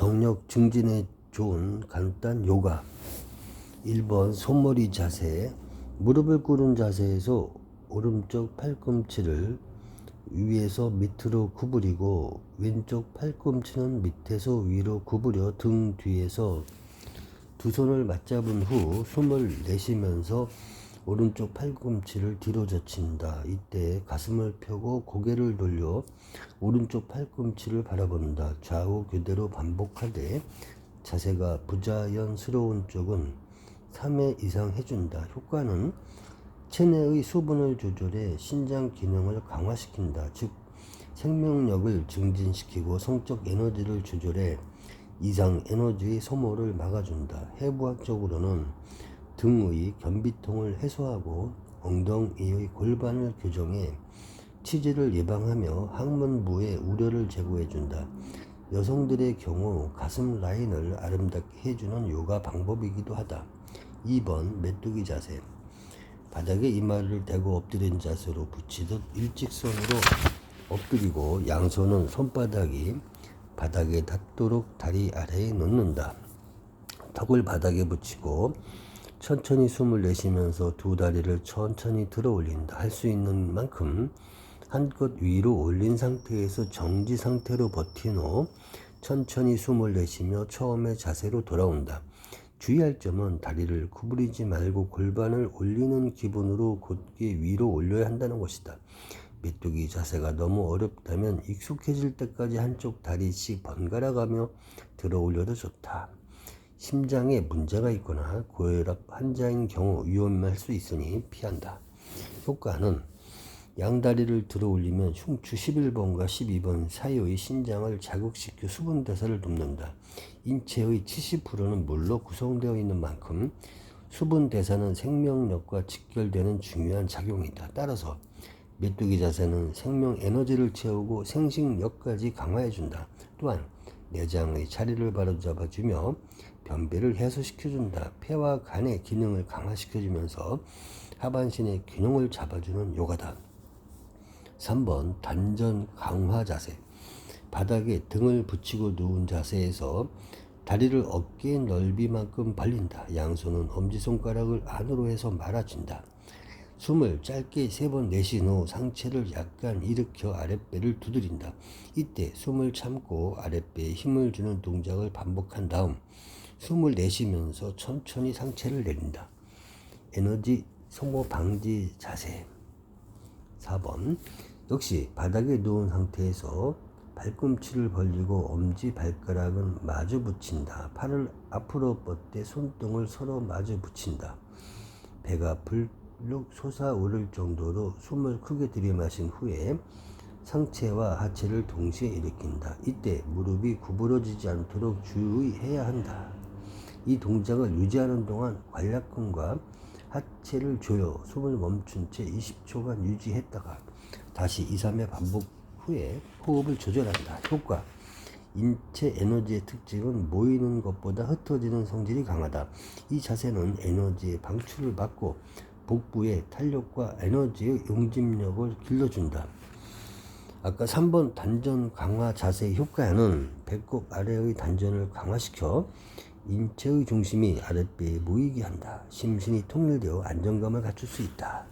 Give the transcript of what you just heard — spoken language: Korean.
정력 증진에 좋은 간단 요가. 1번 손머리 자세 무릎을 꿇은 자세에서 오른쪽 팔꿈치를 위에서 밑으로 구부리고 왼쪽 팔꿈치는 밑에서 위로 구부려 등 뒤에서 두 손을 맞잡은 후 숨을 내쉬면서 오른쪽 팔꿈치를 뒤로 젖힌다. 이때 가슴을 펴고 고개를 돌려 오른쪽 팔꿈치를 바라본다. 좌우 교대로 반복하되 자세가 부자연스러운 쪽은 3회 이상 해준다. 효과는 체내의 수분을 조절해 신장 기능을 강화시킨다. 즉 생명력을 증진시키고 성적 에너지를 조절해 이상 에너지의 소모를 막아준다. 해부학적으로는 등의 변비통을 해소하고 엉덩이의 골반을 교정해 치질을 예방하며 항문부의 우려를 제거해준다. 여성들의 경우 가슴 라인을 아름답게 해주는 요가 방법이기도 하다. 2번 메뚜기 자세. 바닥에 이마를 대고 엎드린 자세로 붙이듯 일직선으로 엎드리고 양손은 손바닥이 바닥에 닿도록 다리 아래에 놓는다. 턱을 바닥에 붙이고 천천히 숨을 내쉬면서 두 다리를 천천히 들어 올린다. 할 수 있는 만큼 한껏 위로 올린 상태에서 정지 상태로 버틴 후 천천히 숨을 내쉬며 처음의 자세로 돌아온다. 주의할 점은 다리를 구부리지 말고 골반을 올리는 기분으로 곧게 위로 올려야 한다는 것이다. 메뚜기 자세가 너무 어렵다면 익숙해질 때까지 한쪽 다리씩 번갈아 가며 들어 올려도 좋다. 심장에 문제가 있거나 고혈압 환자인 경우 위험할 수 있으니 피한다. 효과는 양다리를 들어 올리면 흉추 11번과 12번 사이의 신장을 자극시켜 수분 대사를 돕는다. 인체의 70%는 물로 구성되어 있는 만큼 수분 대사는 생명력과 직결되는 중요한 작용이다. 따라서 메뚜기 자세는 생명 에너지를 채우고 생식력까지 강화해준다. 또한 내장의 자리를 바로 잡아주며 변비를 해소시켜준다. 폐와 간의 기능을 강화시켜주면서 하반신의 균형을 잡아주는 요가다. 3번 단전 강화 자세. 바닥에 등을 붙이고 누운 자세에서 다리를 어깨 넓이만큼 벌린다. 양손은 엄지손가락을 안으로 해서 말아준다. 숨을 짧게 세 번 내쉰 후 상체를 약간 일으켜 아랫배를 두드린다. 이때 숨을 참고 아랫배에 힘을 주는 동작을 반복한 다음 숨을 내쉬면서 천천히 상체를 내린다. 에너지 소모 방지 자세. 4번. 역시 바닥에 누운 상태에서 발꿈치를 벌리고 엄지 발가락은 마주 붙인다. 팔을 앞으로 뻗대 손등을 서로 마주 붙인다. 배가 불 룩 솟아오를 정도로 숨을 크게 들이마신 후에 상체와 하체를 동시에 일으킨다. 이때 무릎이 구부러지지 않도록 주의해야 한다. 이 동작을 유지하는 동안 관략근과 하체를 조여 숨을 멈춘 채 20초간 유지했다가 다시 2, 3회 반복 후에 호흡을 조절한다. 효과 인체 에너지의 특징은 모이는 것보다 흩어지는 성질이 강하다. 이 자세는 에너지의 방출을 막고 복부의 탄력과 에너지의 용집력을 길러준다. 아까 3번 단전 강화 자세의 효과는 배꼽 아래의 단전을 강화시켜 인체의 중심이 아랫배에 모이게 한다. 심신이 통일되어 안정감을 갖출 수 있다.